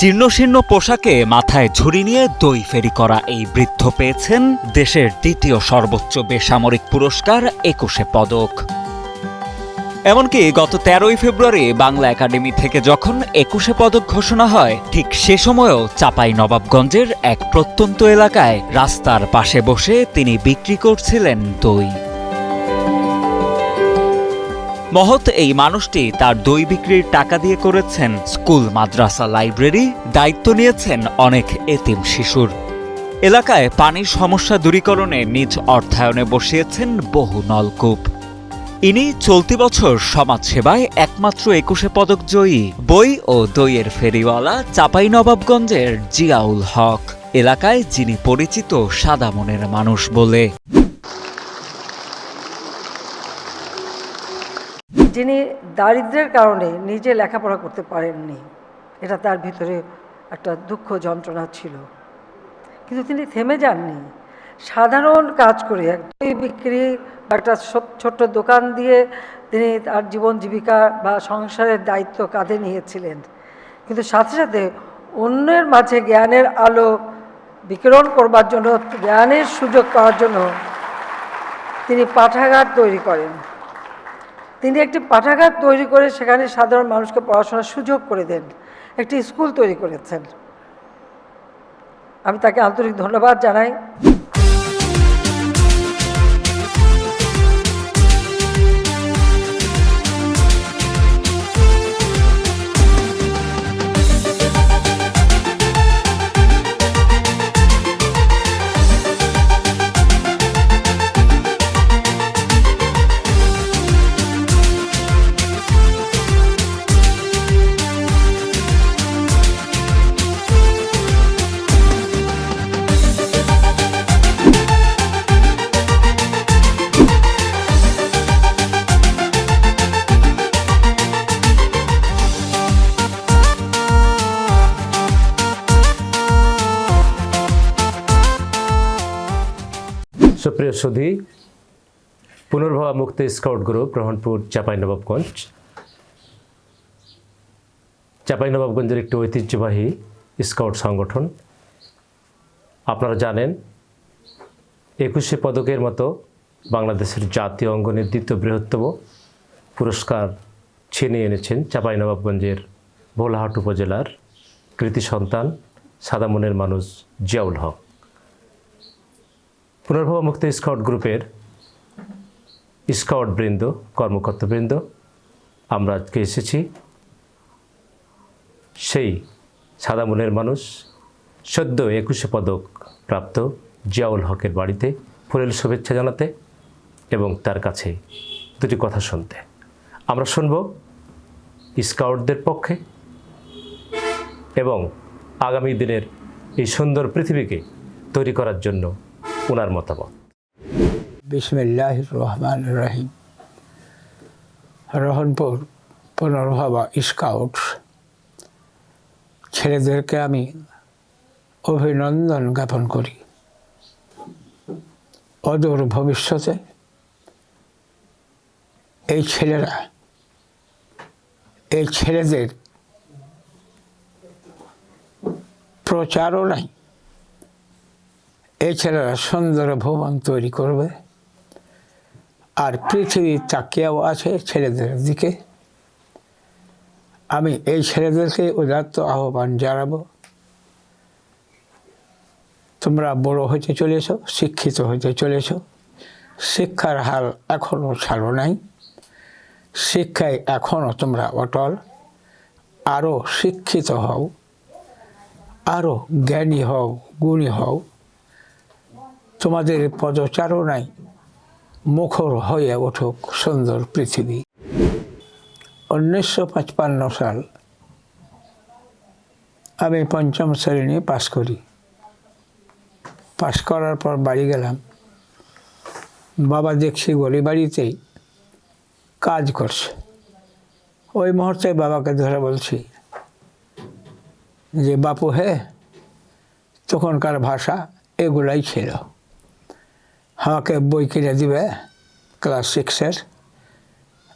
জীর্ণশীর্ণ পোশাকে মাথায় ঝুড়ি নিয়ে দই ফেরি করা এই বৃদ্ধ পেয়েছেন দেশের দ্বিতীয় সর্বোচ্চ বেসামরিক পুরস্কার একুশে পদক। এমনকি গত তেরোই ফেব্রুয়ারি বাংলা একাডেমি থেকে যখন একুশে পদক ঘোষণা হয়, ঠিক সে সময়ও চাপাই নবাবগঞ্জের এক প্রত্যন্ত এলাকায় রাস্তার পাশে বসে তিনি বিক্রি করছিলেন দই। মহৎ এই মানুষটি তার দই বিক্রির টাকা দিয়ে করেছেন স্কুল, মাদ্রাসা, লাইব্রেরি। দায়িত্ব নিয়েছেন অনেক এতিম শিশুর। এলাকায় পানির সমস্যা দূরীকরণে নিজ অর্থায়নে বসিয়েছেন বহু নলকূপ। ইনি চলতি বছর সমাজসেবায় একমাত্র একুশে পদক জয়ী বই ও দইয়ের ফেরিওয়ালা চাঁপাইনবাবগঞ্জের জিয়াউল হক। এলাকায় যিনি পরিচিত সাদা মনের মানুষ বলে। যিনি দারিদ্র্যের কারণে নিজে লেখাপড়া করতে পারেননি, এটা তার ভিতরে একটা দুঃখ যন্ত্রণা ছিল। কিন্তু তিনি থেমে যাননি। সাধারণ কাজ করে এক দই বিক্রি বা একটা ছোট- ছোট্ট দোকান দিয়ে তিনি তার জীবন জীবিকা বা সংসারের দায়িত্ব কাঁধে নিয়েছিলেন। কিন্তু সাথে সাথে অন্যের মাঝে জ্ঞানের আলো বিকিরণ করবার জন্য, জ্ঞানের সুযোগ পাওয়ার জন্য তিনি পাঠাগার তৈরি করেন। তিনি একটি পাঠাগার তৈরি করে সেখানে সাধারণ মানুষকে পড়াশোনার সুযোগ করে দেন। একটি স্কুল তৈরি করেছেন। আমি তাকে আন্তরিক ধন্যবাদ জানাই। সুধী পুনর্ভবা মুক্তি স্কাউট গ্রুপ রহনপুর চাঁপাইনবাবগঞ্জ। চাঁপাইনবাবগঞ্জের একটি ঐতিহ্যবাহী স্কাউট সংগঠন। আপনারা জানেন, একুশে পদকের মতো বাংলাদেশের জাতীয় অঙ্গনের দ্বিতীয় বৃহত্তম পুরস্কার ছিনিয়ে এনেছেন চাঁপাইনবাবগঞ্জের ভোলাহাট উপজেলার কৃতি সন্তান সাদামনের মানুষ জিয়াউল হক। পুনর্ভবা মুক্ত স্কাউট গ্রুপের স্কাউট বৃন্দ কর্মকর্তাবৃন্দ আমরা আজকে এসেছি। সেই সাদা মনের মানুষ সদ্য একুশে পদক প্রাপ্ত জিয়াউল হকের বাড়িতে ফুলেল শুভেচ্ছা জানাতে এবং তার কাছে দুটি কথা শুনতে। আমরা শুনব স্কাউটদের পক্ষে এবং আগামী দিনের এই সুন্দর পৃথিবীকে তৈরি করার জন্য ওনার মতামত। বিসমিল্লাহ রহমান রহিম রহনপুর পুনর্ভাবা স্কাউটস ছেলেদেরকে আমি অভিনন্দন জ্ঞাপন করি। অদূর ভবিষ্যতে এই ছেলেরা, এই ছেলেদের প্রচারণায় ছেলেরা সুন্দর ভবন তৈরি করবে। আর পৃথিবী তাকিয়াও আছে ছেলেদের দিকে। আমি এই ছেলেদেরকে উদাত্ত আহ্বান জানাব। তোমরা বড় হতে চলেছ, শিক্ষিত হতে চলেছ। শিক্ষার হাল এখনও ছাড়ো নাই। শিক্ষায় এখনও তোমরা অটল। আরও শিক্ষিত হও। আরও জ্ঞানী হও, গুণী হও। তোমাদের পদচারণায় মুখর হয়ে উঠুক সুন্দর পৃথিবী। উনিশশো পঁচপান্ন সাল আমি পঞ্চম শ্রেণি পাশ করি। পাশ করার পর বাড়ি গেলাম। বাবা দেখছি গলি বাড়িতেই কাজ করছে। ওই মুহূর্তে বাবাকে ধরে বলছি, যে বাপু হে, তখনকার ভাষা এগুলাই ছিল। আমাকে বই কিনে দিবে ক্লাস সিক্সের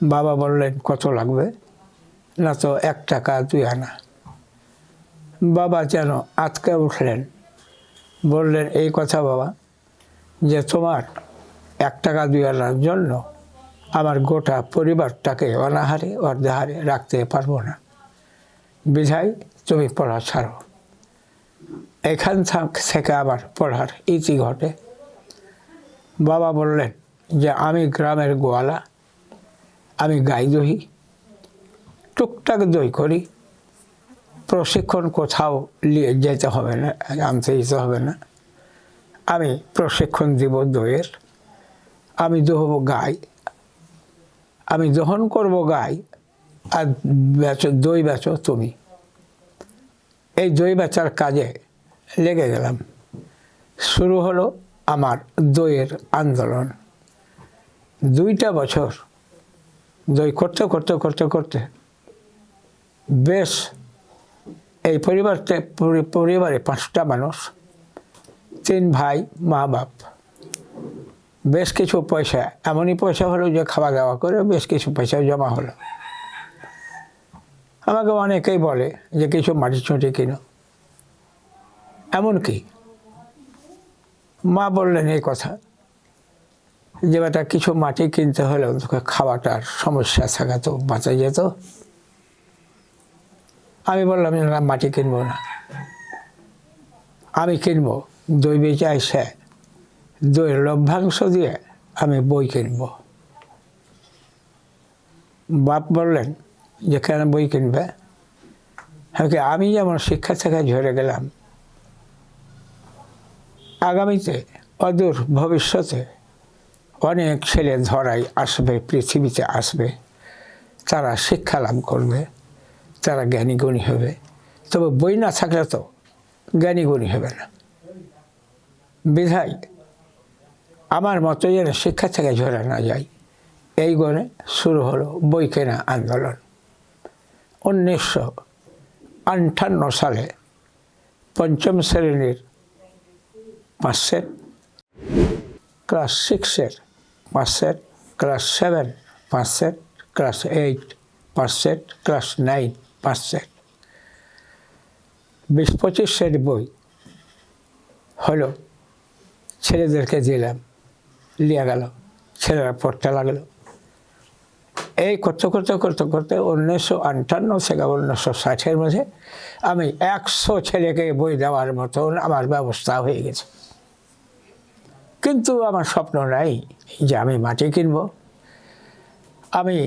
বাবা বললেন কত লাগবে? না তো এক টাকা দুই আনা। বাবা যেন আজকে উঠলেন। বললেন, এই কথা বাবা, যে তোমার এক টাকা দুই আনার জন্য আমার গোটা পরিবারটাকে অনাহারে, অর্ধাহারে রাখতে পারব না। বিধায় তুমি পড়া ছাড়ো। এখান থাক- আবার পড়ার ইতি ঘটে। বাবা বললেন যে, আমি গ্রামের গোয়ালা, আমি গাই দহি, টুকটাক দই করি, প্রশিক্ষণ কোথাও নিয়ে যেতে হবে না, আনতে যেতে হবে না। আমি প্রশিক্ষণ দিব দইয়ের, আমি দহব গাই, আমি দহন করব গাই, আর বেচো, দই বেচো তুমি। এই দই বেচার কাজে লেগে গেলাম। শুরু হলো আমার দইয়ের আন্দোলন। দুইটা বছর দই করতে করতে করতে করতে বেশ এই পরিবারতে পরিবারে পাঁচটা মানুষ, তিন ভাই, মা, বাপ। বেশ কিছু পয়সা, এমনই পয়সা হলো যে খাওয়া দাওয়া করে বেশ কিছু পয়সা জমা হলো। আমাকে অনেকেই বলে যে কিছু মাটি চুঁটি কিনো। এমনকি মা বললেন, এই কথা। যে বেটা, কিছু মাটি কিনতে হলেও তোকে খাওয়াটার সমস্যা থাকা তো বাঁচা যেত। আমি বললাম, না, মাটি কিনবো না। আমি কিনবো, দই বেচে এসে দইয়ের লভ্যাংশ দিয়ে আমি বই কিনব। বাপ বললেন, যে কেন বই কিনবে? হ্যাঁ আমি যেমন শিক্ষা থেকে ঝরে গেলাম আগামীতে অদূর ভবিষ্যতে অনেক ছেলে ধরাই আসবে, পৃথিবীতে আসবে। তারা শিক্ষা লাভ করবে, তারা জ্ঞানী গুণী হবে। তবে বই না থাকলে তো জ্ঞানী গুণী হবে না। বিধায় আমার মতো যেন শিক্ষা থেকে ঝরে না যায়। এই গণে শুরু হলো বই কেনা আন্দোলন। উনিশশো আটান্ন সালে পঞ্চম শ্রেণির পাঁচশের ক্লাস সিক্সের পাঁচশের ক্লাস সেভেন পাঁচশের ক্লাস এইট পাঁচশের ক্লাস নাইন পাঁচশের বিশ পঁচিশের বই হলো ছেলেদেরকে দিলাম লিয়া গেল, ছেলেরা পড়তে লাগল। এই করতে করতে করতে করতে উনিশশো আটান্ন থেকে উনিশশো ষাটের মধ্যে আমি একশো ছেলেকে বই দেওয়ার মতন আমার ব্যবস্থা হয়ে গেছে। কিন্তু আমার স্বপ্ন নাই যে আমি মাটি কিনব। আমি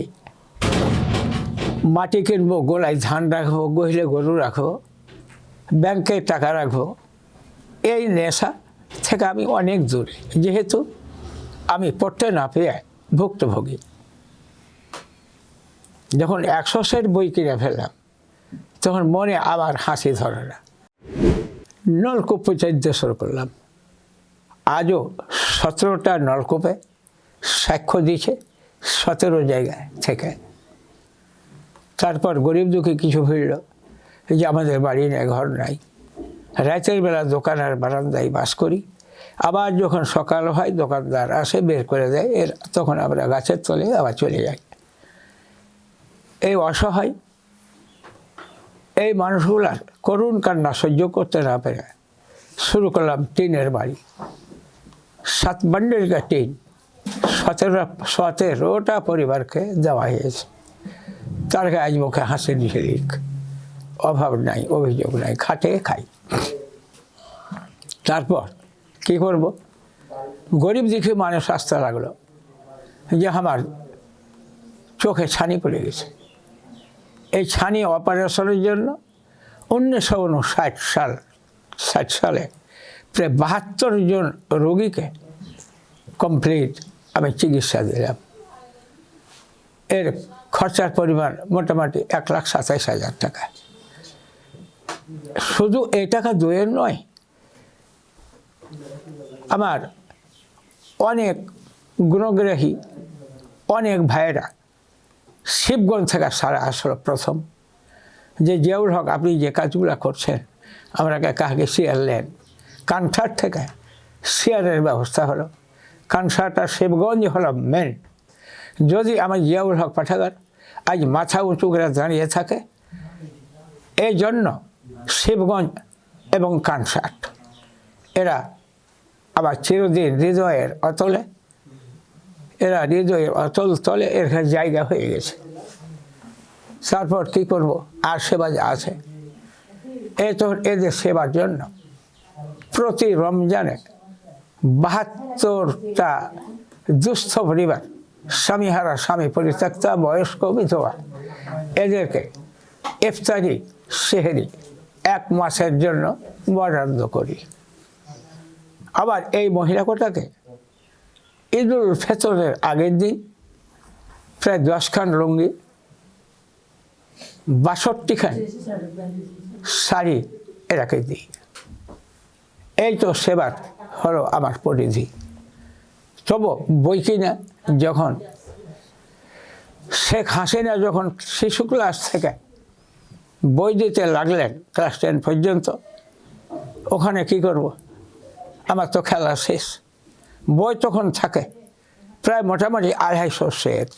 মাটি কিনবো, গোলায় ধান রাখব, গহিলে গরু রাখব, ব্যাংকে টাকা রাখব। এই নেশা থেকে আমি অনেক দূরে। যেহেতু আমি পড়তে না পেয়ে ভুক্তভোগী। যখন একশো সেট বই কিনে ফেললাম, তখন মনে আবার হাসি ধরে না। নলকূপ পর্যন্ত শুরু করলাম। আজও সতেরোটা নলকূপে সাক্ষ্য দিয়েছে সতেরো জায়গায় থেকে। তারপর গরিব দুঃখী কিছু ভিড়ল যে আমাদের বাড়ি নেই ঘর নাই। রাতের বেলা দোকান আর বারান্দায় বাস করি। আবার যখন সকাল হয়, দোকানদার আসে, বের করে দেয়, এর তখন আমরা গাছের তলে আবার চলে যাই। এই অসহায়, এই মানুষগুলার করুণ কান্না সহ্য করতে না পেরে শুরু করলাম টিনের বাড়ি। সাত বান্ডেলকা টিন সতেরো সতেরোটা পরিবারকে দেওয়া হয়েছে। তার আজ মুখে হাসির ঝিলিক অভাব নাই, অভিযোগ নাই, খাটে খাই। তারপর কি করব? গরিব দেখে মানুষ আসতে লাগল। যে আমার চোখে ছানি পড়ে গেছে। এই ছানি অপারেশনের জন্য উনিশশো উনষাট সাল, ষাট সালে প্রায় বাহাত্তর জন রোগীকে কমপ্লিট আমি চিকিৎসা দিলাম। এর খরচার পরিমাণ মোটামুটি এক লাখ সাতাইশ হাজার টাকা। শুধু এই টাকা দইয়ের নয়, আমার অনেক গুণগ্রাহী, অনেক ভাইয়েরা শিবগঞ্জ থেকে সারা আসলো প্রথম। যে জিয়াউল হক, আপনি যে কাজগুলো করছেন আমরাকে কাকে নেন কানসার থেকে শেয়ারের ব্যবস্থা হলো। কানসারটা শিবগঞ্জ হলো মেন যদি আমার জিয়াউল হক পাঠাগার আজ মাথা উঁচু করে দাঁড়িয়ে থাকে এই জন্য শিবগঞ্জ এবং কানসাট এরা আবার চিরদিন হৃদয়ের অতলে, এরা হৃদয়ের অতল তলে এর জায়গা হয়ে গেছে। তারপর কি করব? আর সেবা আছে। এ তো এদের সেবার জন্য। প্রতি রমজানে বাহাত্তরটা দুস্থ পরিবার স্বামীহারা স্বামী পরিত্যক্তা, বয়স্ক, বিধবা, এদেরকে ইফতারি, সেহেরি এক মাসের জন্য বরাদ্দ করি। আবার এই মহিলা কোটাকে ঈদুল ফেতরের আগের দিন প্রায় দশখান লুঙ্গি, বাষট্টিখান শাড়ি এরাকে দিই। এই তো সেবার হলো আমার পরিধি তবু বই কিনা যখন শেখ হাসিনা যখন শিশু ক্লাস থেকে বই দিতে লাগলেন ক্লাস টেন পর্যন্ত, ওখানে কি করব? আমার তো খেলা শেষ। বই তখন থাকে প্রায় মোটামুটি আড়াইশো সেট।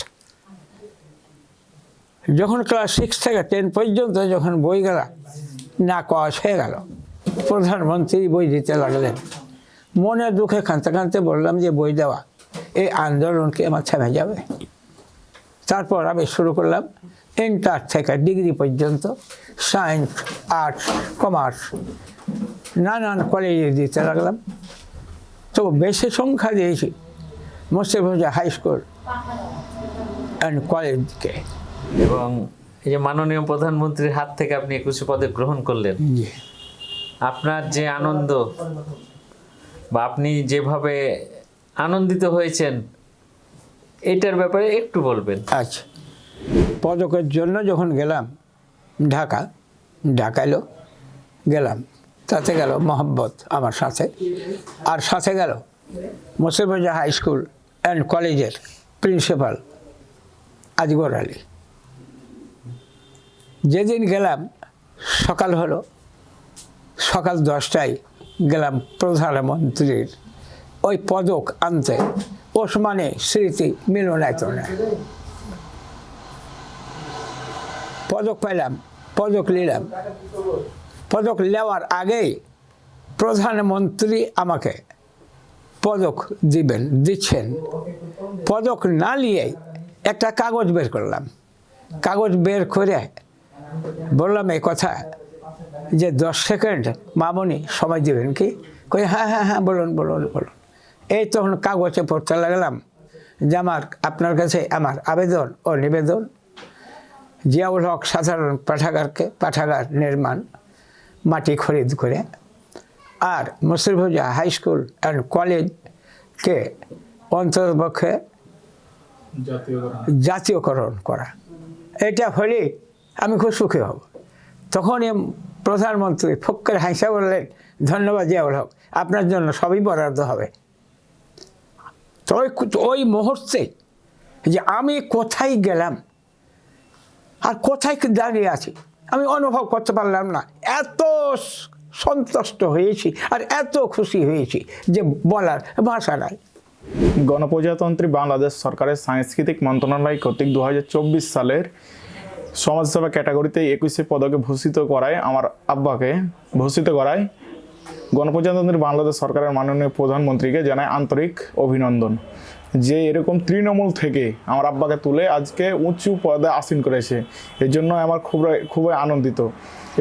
যখন ক্লাস সিক্স থেকে টেন পর্যন্ত যখন বই গেল, না কওয়া হয়ে গেল। প্রধানমন্ত্রী বই দিতে লাগলেন। মনে দুঃখে কাঁদতে কাঁদতে বললাম যে বই দেওয়া এই আন্দোলনকে আমার থেমে যাবে। তারপর আমি শুরু করলাম ইন্টার থেকে ডিগ্রি পর্যন্ত সায়েন্স আর্টস কমার্স নানান কলেজে দিতে লাগলাম। তো বেশি সংখ্যা দিয়েছি মুর্শিদগঞ্জ হাই স্কুল অ্যান্ড কলেজকে। এবং এই যে মাননীয় প্রধানমন্ত্রীর হাত থেকে আপনি একুশে পদে গ্রহণ করলেন। আপনার যে আনন্দ বা আপনি যেভাবে আনন্দিত হয়েছেন, এটার ব্যাপারে একটু বলবেন। আচ্ছা। পদকের জন্য যখন গেলাম ঢাকা ঢাকাইলো গেলাম তাতে গেল মোহাম্মদ আমার সাথে, আর সাথে গেল মুসিবগঞ্জ হাই স্কুল অ্যান্ড কলেজের প্রিন্সিপাল আজগর আলী। যেদিন গেলাম, সকাল হলো সকাল দশটায় গেলাম প্রধানমন্ত্রীর ওই পদক আনতে। ওসমানে স্মৃতি মিলনায়তনে। পদক পেলাম, পদক নিলাম। পদক নেওয়ার আগেই প্রধানমন্ত্রী আমাকে পদক দিবেন, দিচ্ছেন। পদক না নিয়ে একটা কাগজ বের করলাম। কাগজ বের করে বললাম, এই কথা যে দশ সেকেন্ড মামনি সময় দিবেন কি? কই হ্যাঁ হ্যাঁ হ্যাঁ বলুন বলুন বলুন। এই তখন কাগজে পড়তে লাগলাম যে আমার, আপনার কাছে আমার আবেদন ও নিবেদন। জিয়াউল হক সাধারণ পাঠাগারকে, পাঠাগার নির্মাণ, মাটি খরিদ করে। আর মুসলিমভুজা হাই স্কুল অ্যান্ড কলেজকে অন্ততপক্ষে জাতীয়করণ করা। এটা হলে আমি খুব সুখী হব। তখন প্রধানমন্ত্রী ফক্কের হাইসা বললেন, ধন্যবাদ জিয়াউল হক, আপনার জন্য সবই বরাদ্দ হবে। তো ওই মুহূর্তে যে আমি কোথায় গেলাম আর কোথায় কি দাঁড়িয়ে আছি, আমি অনুভব করতে পারলাম না। এত সন্তুষ্ট হয়েছি আর এত খুশি হয়েছি যে বলার ভাষা নাই। গণপ্রজাতন্ত্রী বাংলাদেশ সরকারের সাংস্কৃতিক মন্ত্রণালয় কর্তৃক দু হাজার চব্বিশ সালের সমাজসেবা ক্যাটাগরিতে একুশে পদকে ভূষিত করায় আমার আব্বাকে ভূষিত করায় গণপ্রজাতন্ত্রী বাংলাদেশ সরকারের মাননীয় প্রধানমন্ত্রীকে জানায় আন্তরিক অভিনন্দন। যে এরকম তৃণমূল থেকে আমার আব্বাকে তুলে আজকে উঁচু পদে আসীন করেছে এর জন্য আমার খুব খুবই আনন্দিত।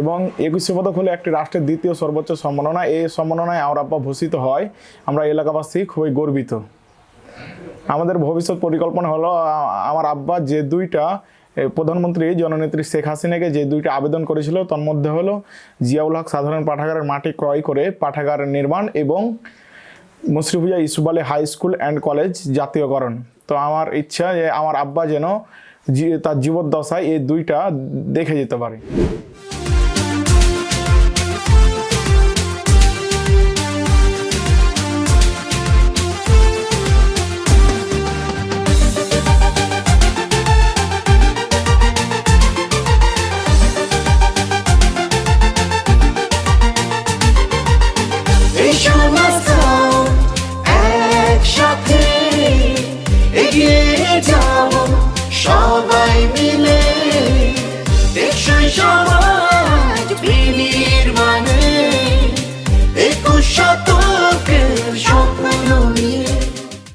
এবং একুশে পদক হলো একটি রাষ্ট্রের দ্বিতীয় সর্বোচ্চ সম্মাননা। এই সম্মাননায় আমার আব্বা ভূষিত হয়। আমরা এলাকাবাসী খুবই গর্বিত। আমাদের ভবিষ্যৎ পরিকল্পনা হলো আমার আব্বা যে দুইটা প্রধানমন্ত্রী জননেত্রী শেখ হাসিনাকে যে দুইটা আবেদন করেছিল তার মধ্যে হলো জিয়াউল হক সাধারণ পাঠাগারের মাটি ক্রয় করে পাঠাগার নির্মাণ এবং মুশরিফুজা Yusuf Ali high school and college জাতীয়করণ। তো আমার ইচ্ছা যে আমার আব্বা যেন তার জীবদ্দশায় এই দুইটা দেখে যেতে পারে।